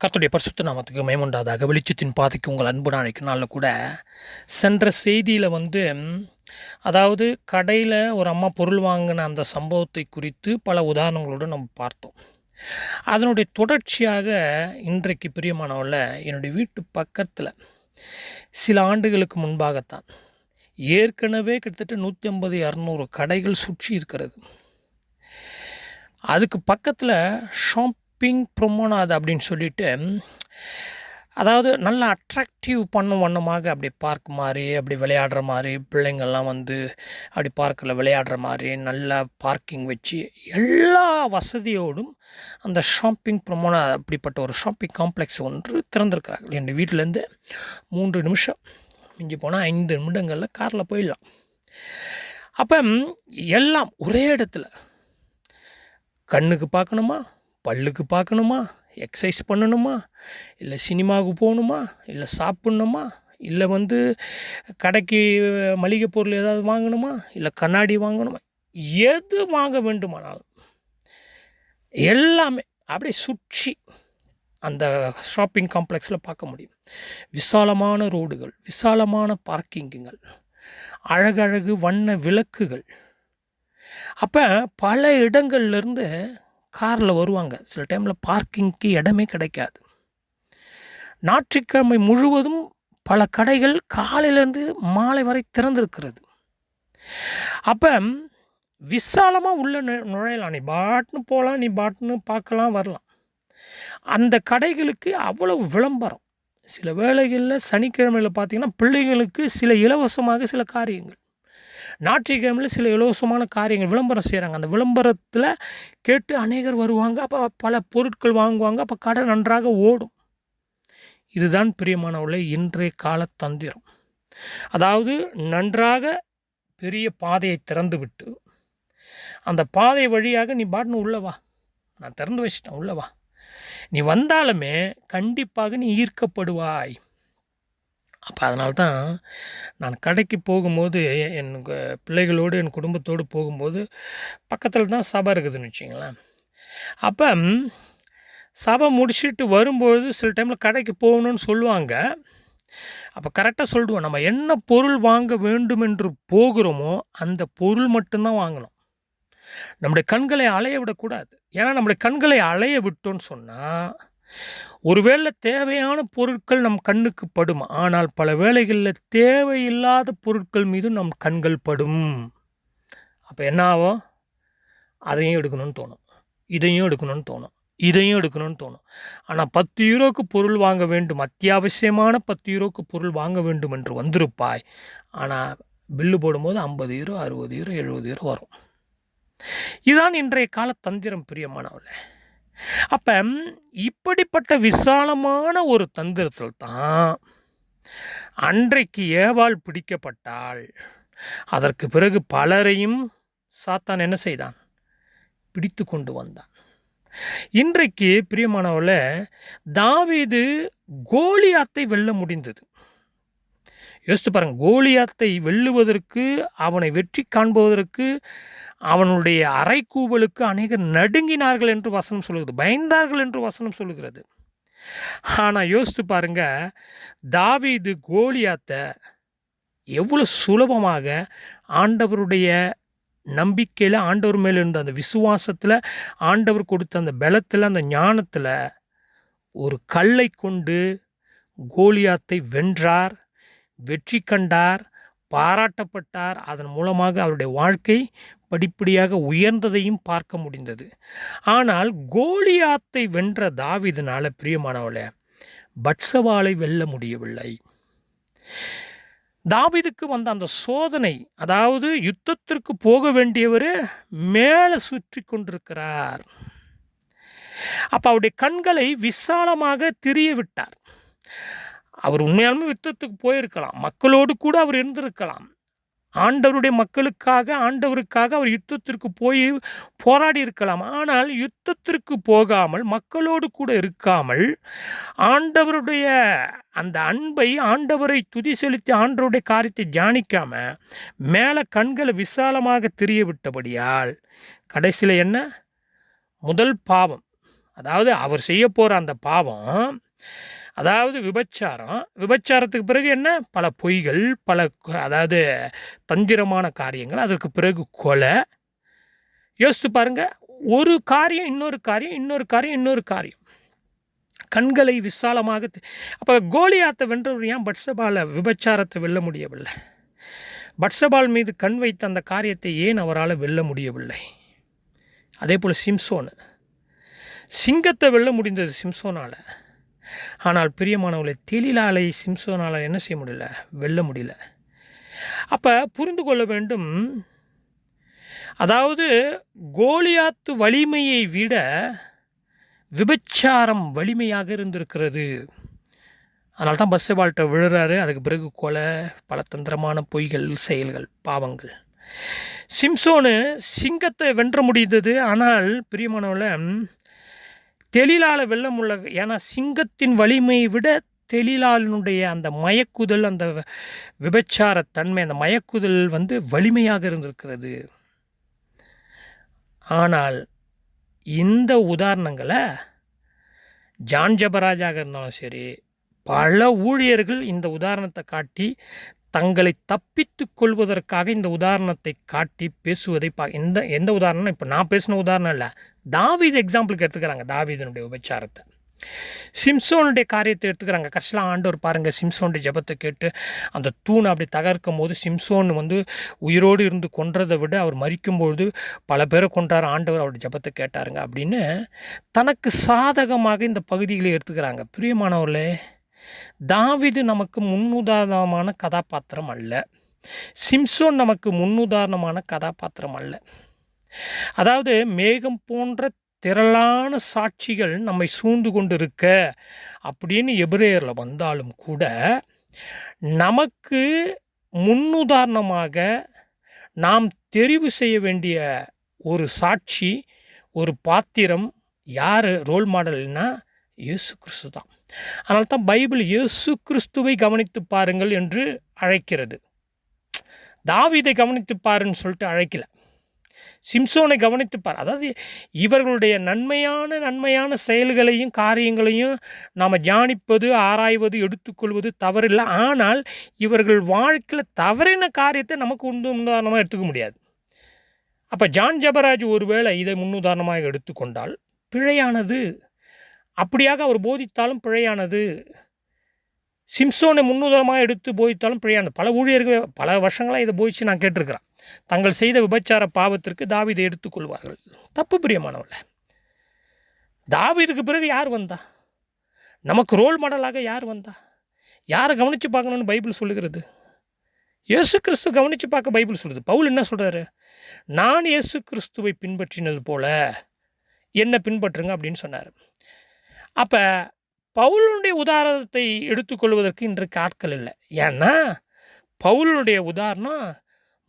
கர்த்தருடைய பரிசுத்த நாமத்துக்கு மேமுண்டாதாக வெளிச்சத்தின் பாதைக்கு உங்கள் அன்பு நாளைக்கு நாளில் கூட சென்ற செய்தியில் வந்து அதாவது கடையில் ஒரு அம்மா பொருள் வாங்கின அந்த சம்பவத்தை குறித்து பல உதாரணங்களோடு நம்ம பார்த்தோம். அதனுடைய தொடர்ச்சியாக இன்றைக்கு பிரியமானவள என்னுடைய வீட்டு பக்கத்தில் சில ஆண்டுகளுக்கு முன்பாகத்தான் ஏற்கனவே கிட்டத்தட்ட நூற்றி ஐம்பது இரநூறு கடைகள் சுற்றி இருக்கிறது. அதுக்கு பக்கத்தில் ஷாப்பிங் ப்ரொமோனாது அப்படின்னு சொல்லிட்டு அதாவது நல்லா அட்ராக்டிவ் பண்ணும் வண்ணமாக அப்படி பார்க் மாதிரி அப்படி விளையாடுற மாதிரி பிள்ளைங்கள்லாம் வந்து அப்படி பார்க்கில் விளையாடுற மாதிரி நல்லா பார்க்கிங் வச்சு எல்லா வசதியோடும் அந்த ஷாப்பிங் ப்ரொமோனா அப்படிப்பட்ட ஒரு ஷாப்பிங் காம்ப்ளெக்ஸ் ஒன்று திறந்திருக்கிறார்கள். என் வீட்டிலேருந்து மூன்று நிமிஷம் மிஞ்சி போனால் ஐந்து நிமிடங்களில் காரில் போயிடலாம். அப்போ எல்லாம் ஒரே இடத்துல. கண்ணுக்கு பார்க்கணுமா? பல்லுக்கு பார்க்கணுமா? எக்ஸசைஸ் பண்ணணுமா? இல்லை சினிமாவுக்கு போகணுமா? இல்லை சாப்பிட்ணுமா? இல்லை வந்து கடைக்கு மளிகை பொருள் ஏதாவது வாங்கணுமா? இல்லை கண்ணாடி வாங்கணுமா? எது வாங்க வேண்டுமானாலும். எல்லாமே அப்படியே சுற்றி அந்த ஷாப்பிங் காம்ப்ளெக்ஸில் பார்க்க முடியும். விசாலமான ரோடுகள் விசாலமான பார்க்கிங்குகள் அழகழகு வண்ண விளக்குகள். அப்போ பல இடங்கள்லேருந்து காரில் வருவாங்க. சில டைமில் பார்க்கிங்க்கு இடமே கிடைக்காது. ஞாயிற்றுக்கிழமை முழுவதும் பல கடைகள் காலையிலேருந்து மாலை வரை திறந்திருக்கிறது. அப்போ விசாலமாக உள்ளே நு- நுழையலாம். நீ பாட்டுன்னு போகலாம் நீ பாட்டுன்னு பார்க்கலாம் வரலாம். அந்த கடைகளுக்கு அவ்வளவு விளம்பரம். சில வேளைகளில் சனிக்கிழமையில் பார்த்திங்கன்னா பிள்ளைகளுக்கு சில இலவசமாக சில காரியங்கள். ஞாயிற்றுக்கிழமையில் சில இலவசமான காரியங்கள் விளம்பரம் செய்கிறாங்க அந்த விளம்பரத்தில் கேட்டு அநேகர் வருவாங்க. அப்போ பல பொருட்கள் வாங்குவாங்க. அப்போ கடை நன்றாக ஓடும். இதுதான் பிரியமானவர்களே இன்றைய கால தந்திரம். அதாவது நன்றாக பெரிய பாதையை திறந்து விட்டு அந்த பாதை வழியாக நீ பாட்டுன்னு உள்ளவா நான் திறந்து வச்சிட்டேன் உள்ளவா நீ வந்தாலுமே கண்டிப்பாக நீ ஈர்க்கப்படுவாய். அப்போ அதனால தான் நான் கடைக்கு போகும்போது என் பிள்ளைகளோடு என் குடும்பத்தோடு போகும்போது பக்கத்தில் தான் சபை இருக்குதுன்னு வச்சிங்களேன் அப்போ சபை முடிச்சுட்டு வரும்பொழுது சில டைமில் கடைக்கு போகணும்னு சொல்லுவாங்க. அப்போ கரெக்டாக சொல்லிடுவோம் நம்ம என்ன பொருள் வாங்க வேண்டும் என்று போகிறோமோ அந்த பொருள் மட்டும்தான் வாங்கணும். நம்முடைய கண்களை அலைய விடக்கூடாது. ஏன்னா நம்முடைய கண்களை அலைய விட்டோன்னு சொன்னால் ஒருவேளை தேவையான பொருட்கள் நம் கண்ணுக்கு படும் ஆனால் பல வேளைகளில் தேவையில்லாத பொருட்கள் மீது நம் கண்கள் படும். அப்போ என்ன ஆகும்? அதையும் எடுக்கணும்னு தோணும். இதையும் எடுக்கணும்னு தோணும். இதையும் எடுக்கணும்னு தோணும். ஆனால் பத்து யூரோக்கு பொருள் வாங்க வேண்டும் அத்தியாவசியமான பத்து யூரோக்கு பொருள் வாங்க வேண்டும் என்று வந்திருப்பாய். ஆனால் பில்லு போடும்போது ஐம்பது யூரோ அறுபது யூரோ எழுபது யூரோ வரும். இதுதான் இன்றைய கால தந்திரம் பிரியமானவர்களே. அப்போ இப்படிப்பட்ட விசாலமான ஒரு தந்திரத்தில் தான் அன்றைக்கு ஏவாள் பிடிக்கப்பட்டால் அதற்கு பிறகு பலரையும் சாத்தான் என்ன செய்தான்? பிடித்து கொண்டு வந்தான். இன்றைக்கு பிரியமானவர்கள தாவீது கோலியாத்தை வெல்ல முடிந்தது. யோசித்து பாருங்கள் கோலியாத்தை வெல்லுவதற்கு அவனை வெற்றி காண்பதற்கு அவனுடைய அறைக்கூவலுக்கு அநேகர் நடுங்கினார்கள் என்று வசனம் சொல்லுகிறது. பயந்தார்கள் என்று வசனம் சொல்லுகிறது. ஆனால் யோசித்து பாருங்க தாவீது கோலியாத்தை எவ்வளோ சுலபமாக ஆண்டவருடைய நம்பிக்கையில் ஆண்டவர் மேல் இருந்த அந்த விசுவாசத்தில் ஆண்டவர் கொடுத்த அந்த பலத்தில் அந்த ஞானத்தில் ஒரு கல்லை கொண்டு கோலியாத்தை வென்றார் வெற்றி கண்டார் பாராட்டப்பட்டார். அதன் மூலமாக அவருடைய வாழ்க்கை படிப்படியாக உயர்ந்ததையும் பார்க்க முடிந்தது. ஆனால் கோலியாத்தை வென்ற தாவிதனால் பிரியமானவளை பட்சவாளை வெல்ல முடியவில்லை. தாவிதுக்கு வந்த அந்த சோதனை அதாவது யுத்தத்திற்கு போக வேண்டியவர் மேலே சுற்றி கொண்டிருக்கிறார். அப்போ அவருடைய கண்களை விசாலமாக திரிய விட்டார். அவர் உண்மையாலுமே யுத்தத்துக்கு போயிருக்கலாம். மக்களோடு கூட அவர் இருந்திருக்கலாம். ஆண்டவருடைய மக்களுக்காக ஆண்டவருக்காக அவர் யுத்தத்திற்கு போய் போராடி இருக்கலாம். ஆனால் யுத்தத்திற்கு போகாமல் மக்களோடு கூட இருக்காமல் ஆண்டவருடைய அந்த அன்பை ஆண்டவரை துதி செலுத்தி ஆண்டவருடைய காரியத்தை தியானிக்காம மேலே கண்களை விசாலமாக தெரிய விட்டபடியால் கடைசியில் என்ன? முதல் பாவம். அதாவது அவர் செய்ய போகிற அந்த பாவம் அதாவது விபச்சாரம். விபச்சாரத்துக்கு பிறகு என்ன? பல பொய்கள் பல அதாவது தந்திரமான காரியங்கள் அதற்கு பிறகு கொலை. யோசித்து பாருங்க. ஒரு காரியம் இன்னொரு காரியம் இன்னொரு காரியம் இன்னொரு காரியம். கண்களை விசாலமாக அப்போ கோலியாத்தை வென்றவர் ஏன் பட்சபால விபச்சாரத்தை வெல்ல முடியவில்லை? பட்சபால் மீது கண் வைத்த அந்த காரியத்தை ஏன் அவரால் வெல்ல முடியவில்லை? அதே போல் சிம்சோனு. சிங்கத்தை வெல்ல முடிந்தது சிம்சோனால். ஆனால் பிரியமானவர்களை தெளிலாலை சிம்சோனால் என்ன செய்ய முடியல? வெல்ல முடியல. அப்போ புரிந்து கொள்ள வேண்டும் அதாவது கோலியாத்து வலிமையை விட விபச்சாரம் வலிமையாக இருந்திருக்கிறது. அதனால தான் பஸ்ஸபால்கிட்ட விழுறாரு. அதுக்கு பிறகு கொலை பல தந்திரமான பொய்கள் செயல்கள் பாவங்கள். சிம்சோனு சிங்கத்தை வென்ற முடிந்தது. ஆனால் பிரியமானவள தெளிலால வெல்ல முடியல ஏன்னா சிங்கத்தின் வலிமையை விட தெளிலாளினுடைய அந்த மயக்குதல் அந்த விபச்சாரத்தன்மை அந்த மயக்குதல் வந்து வலிமையாக இருந்திருக்கிறது. ஆனால் இந்த உதாரணங்களை ஜான் ஜபராஜாக இருந்தாலும் சரி பல ஊழியர்கள் இந்த உதாரணத்தை காட்டி தங்களை தப்பித்து கொள்வதற்காக இந்த உதாரணத்தை காட்டி பேசுவதை பா எந்த எந்த உதாரணம் இப்போ நான் பேசின உதாரணம் இல்லை. தாவீது எக்ஸாம்பிளுக்கு எடுத்துக்கிறாங்க தாவீதனுடைய உபச்சாரத்தை சிம்சோனுடைய காரியத்தை எடுத்துக்கிறாங்க. கஷ்டம் ஆண்டவர் பாருங்கள் சிம்சோனுடைய ஜெபத்தை கேட்டு அந்த தூணை அப்படி தகர்க்கும் போது சிம்சோன் வந்து உயிரோடு இருந்து கொன்றதை விட அவர் மறிக்கும்பொழுது பல பேரை கொன்றார் ஆண்டவர் அவருடைய ஜெபத்தை கேட்டாருங்க அப்படின்னு தனக்கு சாதகமாக இந்த பகுதிகளை எடுத்துக்கிறாங்க. பிரியமானவர்களே தாவிது நமக்கு முன்னுதாரணமான கதாபாத்திரம் அல்ல. சிம்சோன் நமக்கு முன்னுதாரணமான கதாபாத்திரம் அல்ல. அதாவது மேகம் போன்ற திரளான சாட்சிகள் நம்மை சூழ்ந்து கொண்டிருக்க அப்படின்னு எபிரேயரில் வந்தாலும் கூட நமக்கு முன்னுதாரணமாக நாம் தெரிவு செய்ய வேண்டிய ஒரு சாட்சி ஒரு பாத்திரம் யார்? ரோல் மாடல்னா இயேசு கிறிஸ்து தான் அதனால தான் பைபிள் இயேசு கிறிஸ்துவை கவனித்து பாருங்கள் என்று அழைக்கிறது. தாவிதை கவனித்து பாருன்னு சொல்லிட்டு அழைக்கல. சிம்சோனை கவனித்து பார். அதாவது இவர்களுடைய நன்மையான நன்மையான செயல்களையும் காரியங்களையும் நாம் தியானிப்பது ஆராய்வது எடுத்துக்கொள்வது தவறில்லை. ஆனால் இவர்கள் வாழ்க்கையில் தவறின காரியத்தை நமக்கு உண்டு உதாரணமாக எடுத்துக்க முடியாது. அப்போ ஜான் ஜபராஜ் ஒருவேளை இதை முன்னுதாரணமாக எடுத்துக்கொண்டால் பிழையானது அப்படியாக அவர் போதித்தாலும் பிழையானது. சிம்சோனை முன்னுதாரணமாக எடுத்து போதித்தாலும் பிழையானது. பல ஊழியர்கள் பல வருஷங்களாக இதை போதித்து நான் கேட்டிருக்கிறேன். தங்கள் செய்த விபச்சார பாவத்திற்கு தாவிதை எடுத்துக்கொள்வார்கள் தப்பு பிரியமானவர்கள். தாவீதுக்கு பிறகு யார் வந்தா? நமக்கு ரோல் மாடலாக யார் வந்தா? யாரை கவனித்து பார்க்கணும்னு பைபிள் சொல்லுகிறது? இயேசு கிறிஸ்து கவனித்து பார்க்க பைபிள் சொல்லுது. பவுல் என்ன சொல்கிறாரு நான் இயேசு கிறிஸ்துவை பின்பற்றினது போல என்ன பின்பற்றுங்க அப்படின்னு சொன்னார். அப்போ பவுலுடைய உதாரணத்தை எடுத்துக்கொள்வதற்கு இன்றைக்கு ஆட்கள் இல்லை. ஏன்னா பவுலுடைய உதாரணம்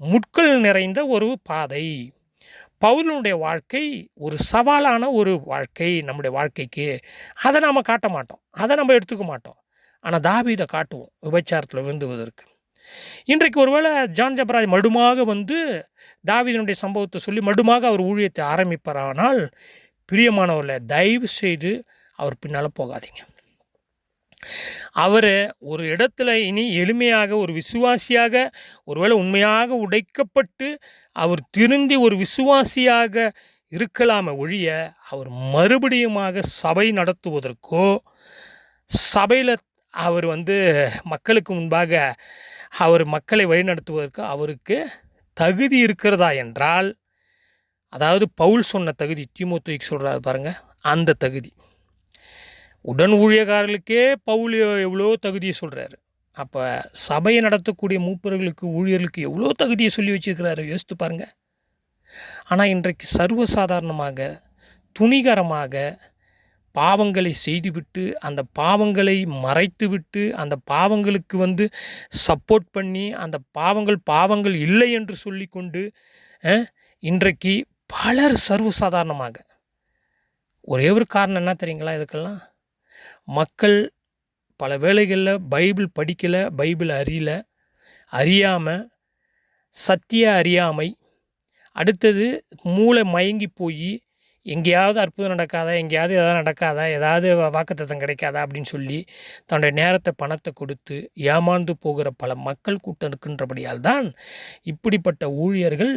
முட்கள் நிறைந்த ஒரு பாதை. பவுலுடைய வாழ்க்கை ஒரு சவாலான ஒரு வாழ்க்கை நம்முடைய வாழ்க்கைக்கு. அதை நாம் காட்ட மாட்டோம். அதை நம்ம எடுத்துக்க மாட்டோம். ஆனால் தாபீதை காட்டுவோம் விபச்சாரத்தில் விழுந்துவதற்கு. இன்றைக்கு ஒருவேளை ஜான் ஜபராஜ் மடுமாக வந்து தாவிதனுடைய சம்பவத்தை சொல்லி மடுமாக அவர் ஊழியத்தை ஆரம்பிப்பாரானால் பிரியமானவர்களை தயவு செய்து அவர் பின்னால் போகாதீங்க. அவர் ஒரு இடத்துல இனி எளிமையாக ஒரு விசுவாசியாக ஒருவேளை உண்மையாக உடைக்கப்பட்டு அவர் திருந்தி ஒரு விசுவாசியாக இருக்கலாமே ஒழிய அவர் மறுபடியுமாக சபை நடத்துவதற்கோ சபையில் அவர் வந்து மக்களுக்கு முன்பாக அவர் மக்களை வழிநடத்துவதற்கு அவருக்கு தகுதி இருக்கிறதா என்றால் அதாவது பவுல் சொன்ன தகுதி தீமோத்தோய்க்கு சொல்கிறாரு பாருங்கள் அந்த தகுதி. உடன் ஊழியக்காரர்களுக்கே பவுல் எவ்வளோ தகுதியை சொல்கிறாரு அப்போ சபையை நடத்தக்கூடிய மூப்பர்களுக்கு ஊழியர்களுக்கு எவ்வளோ தகுதியை சொல்லி வச்சிருக்கிறாரு? யோசித்து பாருங்க. ஆனால் இன்றைக்கு சர்வசாதாரணமாக துணிகரமாக பாவங்களை செய்துவிட்டு அந்த பாவங்களை மறைத்துவிட்டு அந்த பாவங்களுக்கு வந்து சப்போர்ட் பண்ணி அந்த பாவங்கள் பாவங்கள் இல்லை என்று சொல்லிக்கொண்டு இன்றைக்கு பலர் சர்வசாதாரணமாக. ஒரே ஒரு காரணம் என்ன தெரியுங்களா? இதுக்கெல்லாம்? மக்கள் பல வேளைகளில் பைபிள் படிக்கலை பைபிள் அறியல. அறியாமல் சத்திய அறியாமை. அடுத்தது மூளை மயங்கி போய் எங்கேயாவது அற்புதம் நடக்காதா எங்கேயாவது எதாவது நடக்காதா ஏதாவது வாக்குத்தத்தம் கிடைக்காதா அப்படின்னு சொல்லி தன்னுடைய நேரத்தை பணத்தை கொடுத்து ஏமாந்து போகிற பல மக்கள் கூட்டம் இருக்கின்றபடியால் தான் இப்படிப்பட்ட ஊழியர்கள்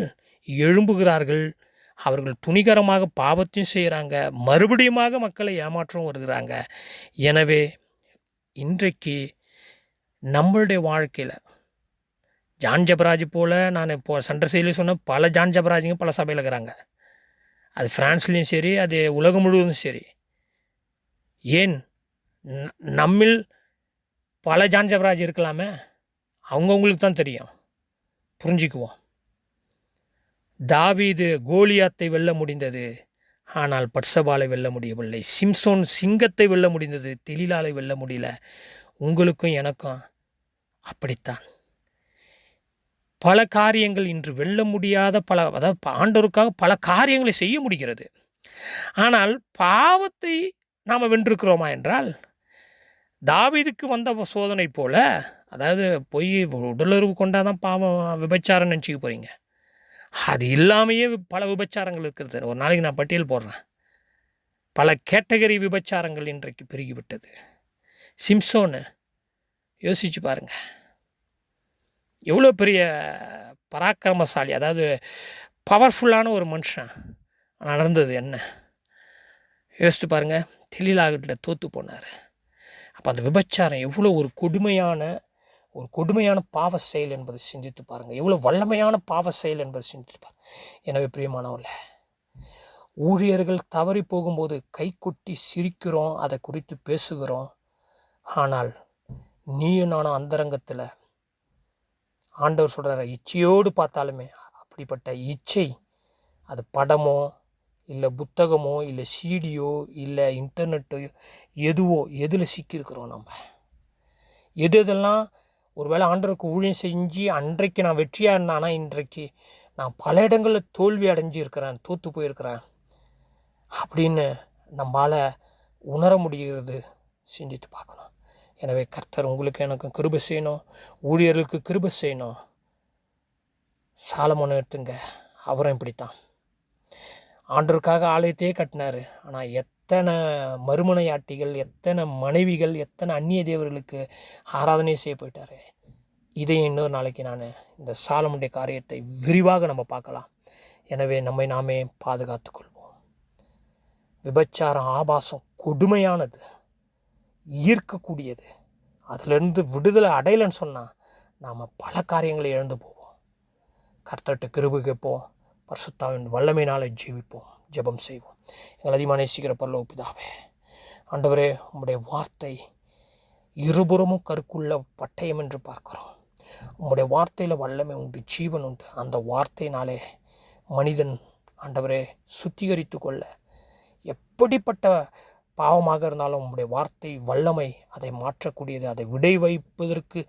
எழும்புகிறார்கள். அவர்கள் துணிகரமாக பாவத்தையும் செய்கிறாங்க மறுபடியுமாக மக்களை ஏமாற்றவும் வருகிறாங்க. எனவே இன்றைக்கு நம்மளுடைய வாழ்க்கையில் ஜான் ஜபராஜ் போல் நான் இப்போ சண்டை செயலி சொன்ன பல ஜான் ஜபராஜுங்க பல சபையில் இருக்கிறாங்க. அது ஃப்ரான்ஸ்லேயும் சரி அது உலகம் முழுவதும் சரி. ஏன்? ந- நம்மில் பல ஜான் ஜபராஜ் இருக்கலாமே? அவங்கவுங்களுக்கு தான் தெரியும். புரிஞ்சுக்குவோம். தாவீது கோலியாத்தை வெல்ல முடிந்தது. ஆனால் பட்சபாலை வெல்ல முடியவில்லை. சிம்சோன் சிங்கத்தை வெல்ல முடிந்தது. தெலிலாலை வெல்ல முடியல. உங்களுக்கும் எனக்கும் அப்படித்தான். பல காரியங்கள் இன்று வெல்ல முடியாத பல அதாவது ஆண்டோருக்காக ஆண்டவருக்காக பல காரியங்களை செய்ய முடிகிறது. ஆனால் பாவத்தை நாம் வென்றிருக்கிறோமா என்றால் தாவிதுக்கு வந்த சோதனை போல் அதாவது பொய் உடலுறவு கொண்டாதான் பாவம் விபச்சாரம் நினச்சிக்க போகிறீங்க அது இல்லாமையே பல விபச்சாரங்கள் இருக்கிறது. ஒரு நாளைக்கு நான் பட்டியல் போடுறேன். பல கேட்டகரி விபச்சாரங்கள் இன்றைக்கு பெருகிவிட்டது. சிம்சோனு யோசிச்சு பாருங்கள் எவ்வளோ பெரிய பராக்கிரமசாலி அதாவது பவர்ஃபுல்லான ஒரு மனுஷன் நடந்தது என்ன? யோசிச்சு பாருங்கள் தெளிலாகிட்ட தோற்று போனார். அப்போ அந்த விபச்சாரம் எவ்வளோ ஒரு கொடுமையான ஒரு கொடுமையான பாவ செயல் என்பதை சிந்தித்து பாருங்கள் எவ்வளோ வல்லமையான பாவ செயல் என்பதை சிந்தித்து பாருங்கள் எனவே பிரியமானவர்கள ஊழியர்கள் தவறி போகும்போது கை கொட்டி சிரிக்கிறோம் அதை குறித்து பேசுகிறோம். ஆனால் நீயும் நானும் அந்தரங்கத்தில் ஆண்டவர் சொல்கிற இச்சையோடு பார்த்தாலுமே அப்படிப்பட்ட இச்சை அது படமோ இல்லை புத்தகமோ இல்லை சீடியோ இல்லை இன்டர்நெட்டோ எதுவோ எதில் சிக்கியிருக்கிறோம் நம்ம? எது எதெல்லாம் ஒருவேளை ஆண்டவருக்கு ஊழியம் செஞ்சு அன்றைக்கு நான் வெற்றியாக இருந்தானா? இன்றைக்கு நான் பல இடங்களில் தோல்வி அடைஞ்சு இருக்கிறேன் தோற்று போயிருக்கிறேன். அப்படின்னு நம்மால் உணர முடிகிறது. சிந்தித்து பார்க்கணும். எனவே கர்த்தர் உங்களுக்கு எனக்கும் கிருப செய்யணும். ஊழியர்களுக்கு கிருப செய்யணும். சாலமோனை எடுத்துங்க அவரும் இப்படித்தான். ஆண்டருக்காக ஆலயத்தையே கட்டினார். ஆனால் எத் எத்தனை மறுமனையாட்டிகள் எத்தனை மனைவிகள் எத்தனை அந்நிய தேவர்களுக்கு ஆராதனை செய்ய போயிட்டாரு. இதை இன்னொரு நாளைக்கு நான் இந்த சாலமுடைய காரியத்தை விரிவாக நம்ம பார்க்கலாம். எனவே நம்மை நாமே பாதுகாத்துக்கொள்வோம் விபச்சாரம் ஆபாசம் கொடுமையானது ஈர்க்கக்கூடியது. அதிலிருந்து விடுதலை அடையலைன்னு சொன்னால் நாம் பல காரியங்களை இழந்து போவோம். கர்த்தட்டு கிருபு கேட்போம். பரிசுத்தாவின் வல்லமையினால் ஜீவிப்போம் ஜெபம் செய்வோம். எங்கள் அதிகமாக நேசிக்கிற பரலோக பிதாவே ஆண்டவரே உம்முடைய வார்த்தை இருபுறமும் கருக்குள்ள பட்டயம் என்று பார்க்கிறோம். உம்முடைய வார்த்தையில் வல்லமை உண்டு ஜீவன் உண்டு. அந்த வார்த்தையினாலே மனிதன் ஆண்டவரே சுத்திகரித்து கொள்ள எப்படிப்பட்ட பாவமாக இருந்தாலும் உம்முடைய வார்த்தை வல்லமை அதை மாற்றக்கூடியது அதை விடை வைப்பதற்கு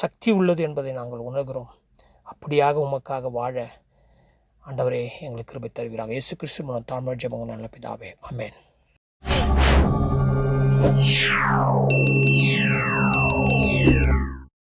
சக்தி உள்ளது என்பதை நாங்கள் உணர்கிறோம். அப்படியாக உமக்காக வாழ ஆண்டவரே எங்களுக்கு கிருபை தருவீராக. இயேசு கிறிஸ்து மூலம் தாழ்மை ஜெபங்க நல்ல பிதாவே. அமேன் Yeah.